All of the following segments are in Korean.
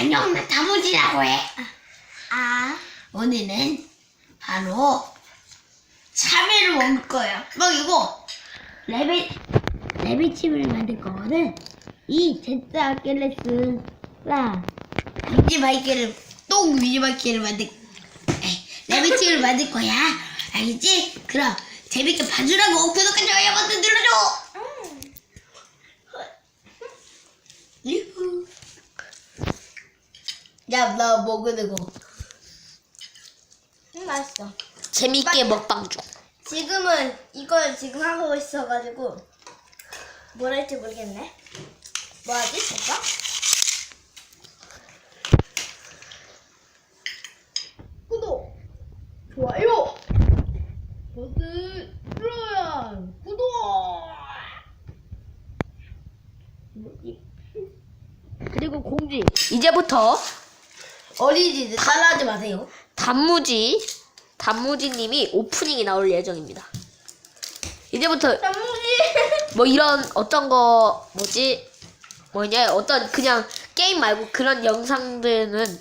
안녕, 나 다무지라고 해. 아, 오늘은 바로 참외를 먹을 거예요. 먹이고 레벨 레벨칩을 만들 거거든. 이 제트 아킬레스랑 위지바이크를 또 위지바이크를 만들 에이, 레벨칩을 만들 거야. 알겠지? 그럼 재밌게 봐주라고 구독과 좋아요 버튼 눌러줘. 유후. 야, 나 먹으는 거. 음, 맛있어. 재밌게 먹방 중. 지금은 이걸 지금 하고 있어가지고 뭘 할지 모르겠네. 뭐 하지? 오빠? 구독, 좋아요, 버튼 눌러야 구독. 그리고 공지. 이제부터 어린이들 따라하지 마세요. 단무지 단무지님이 오프닝이 나올 예정입니다. 이제부터 단무지. 뭐 이런 어떤 거 뭐지 뭐냐 어떤 그냥 게임 말고 그런 영상들은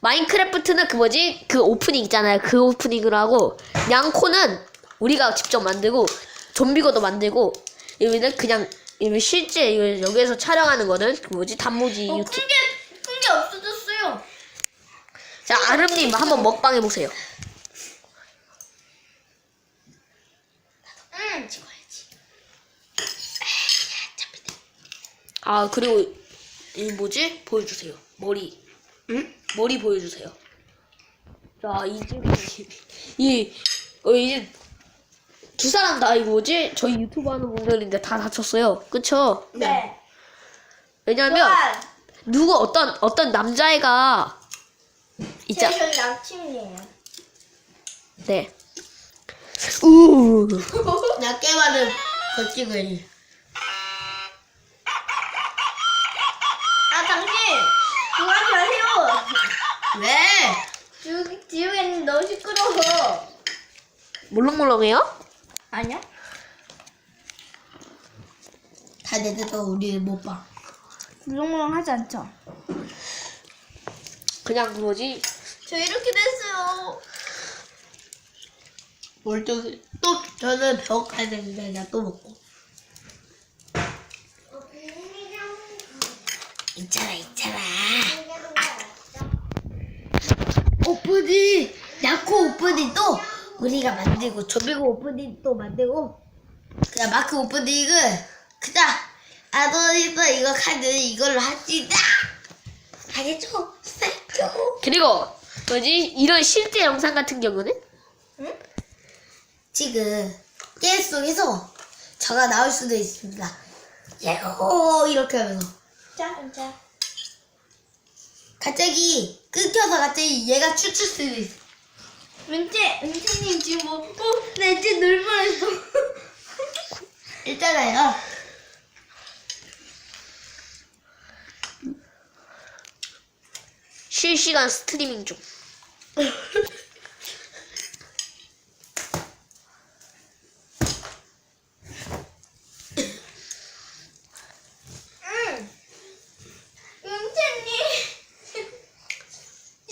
마인크래프트는 그 뭐지 그 오프닝 있잖아요 그 오프닝으로 하고 양코는 우리가 직접 만들고 좀비고도 만들고 이거는 그냥 이거 실제 이거 여기에서 촬영하는 거는 그 뭐지 단무지 어, 유튜브 큰게 큰 게 없어졌어요. 자 아름님 한번 먹방 해보세요 응. 아 그리고 이 뭐지 보여주세요 머리 응? 머리 보여주세요. 자, 이제 이 어, 이제 두 사람 다 이거 뭐지? 저희 유튜브 하는 분들인데 다 다쳤어요. 그쵸? 네. 왜냐면 누구 어떤 어떤 남자애가 있자. 제 남친이에요. 네. 우. 나 깨발을 거 찍어야지. 아 당신 그거 하지 마세요. 왜? 지우 지우개는 너무 시끄러워. 몰렁몰렁해요? 아니요? 다 내려서 우리를 못 봐. 물렁물렁 하지 않죠? 그냥 그 뭐지? 저 이렇게 됐어요. 뭘 또, 또, 저는 벽 가야 되는데, 나 또 먹고. 있잖아, 있잖아. 오프닝, 야코 오프닝 또 우리가 만들고, 조비고 오프닝 또 만들고, 그냥 마크 오프닝은 그냥 아도니도 이거 카드 이걸로 합시다. 알겠죠? 알죠? 그리고 뭐지? 이런 실제 영상 같은 경우는 응? 지금 게임 속에서 저가 나올 수도 있습니다. 예호 이렇게 하면서 자, 자. 갑자기 끊겨서 갑자기 얘가 추출 수도 있어. 은채, 은채님 지금 뭐, 어, 나 이제 놀 뻔했어. 있잖아요. 실시간 스트리밍 중.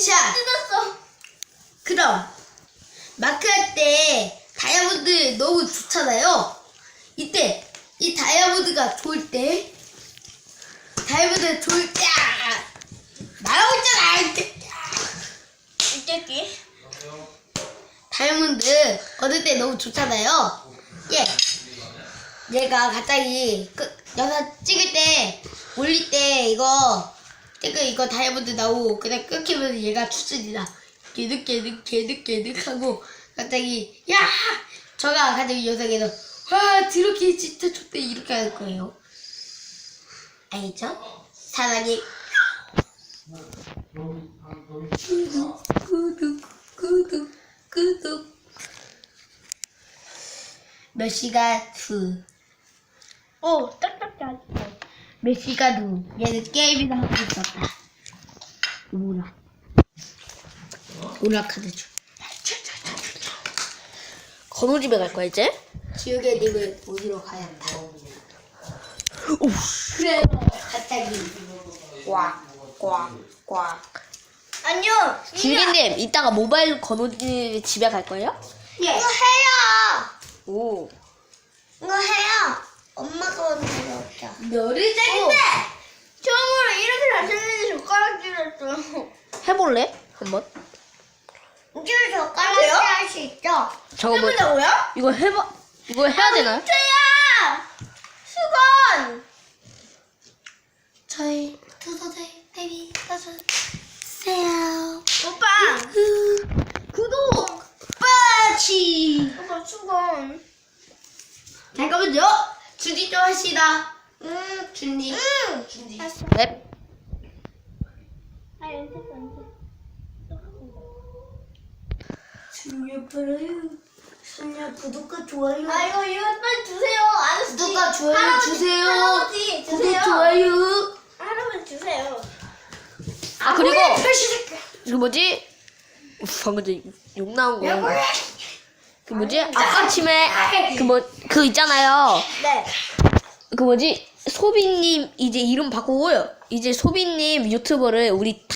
자, 뜯었어. 그럼 마크 할 때 다이아몬드 너무 좋잖아요. 이때 이 다이아몬드가 좋을 때 다이아몬드 좋을 때 아, 말하고 있잖아. 이때. 은채기. 다이아몬드 얻을 때 너무 좋잖아요. 예. 얘가 갑자기 그 영상 찍을 때 올릴 때 이거 댓글 이거 다이아몬드 나오고 그냥 끊기면 얘가 추천이다. 개득 개득 개득 개득 하고 갑자기 야 저가 갑자기 영상에서 와 드럽게 진짜 좋대 이렇게 할 거예요. 알겠죠? 사랑해. 구독 구독 구독 구독 몇 시간 후. 오, 딱딱딱. 몇 시간 후. 얘는 게임이나 하고 있었다. 오락. 오락하는 중. 건우 집에 갈 거야 이제? 지우개 님을 보기로 가야 한다. 그래. 갑자기. 와. 꽉꽉 안녕. 줄기님 이따가 모바일 건우지 집에 갈 거예요? 예. 이거. 오. 이거 해요. 엄마가 오늘 너를 때린다 처음으로 이렇게 잘 생긴 젓가락질했어. 해볼래? 한번. 이제 젓가락질 할 수 있죠? 저거 뭐 해보자고요? 이거 해봐. 이거 해야 되나요? 수야! 수건! 저희 투서대 베이비 터서 세요 오빠! 구독 빠치 수건. 잠깐만요 주디 좀 합시다 음 준디 응! 준디 넵. 아, 연습, 연습. 준이 빨아요 준이야 구독과 좋아요 아, 이거, 이거 빨리 주세요. 아저씨. 구독과 좋아요 할아버지, 주세요 할아버지, 구독 주세요. 좋아요 할아버지 주세요. 아 그리고 표시색 그 뭐지? 방금 전욕 나온 거. 그 뭐지? 아까침에 그 뭐 그 있잖아요. 네. 그 뭐지? 소비님 이제 이름 바꾸고요. 이제 소비님 유튜버를 우리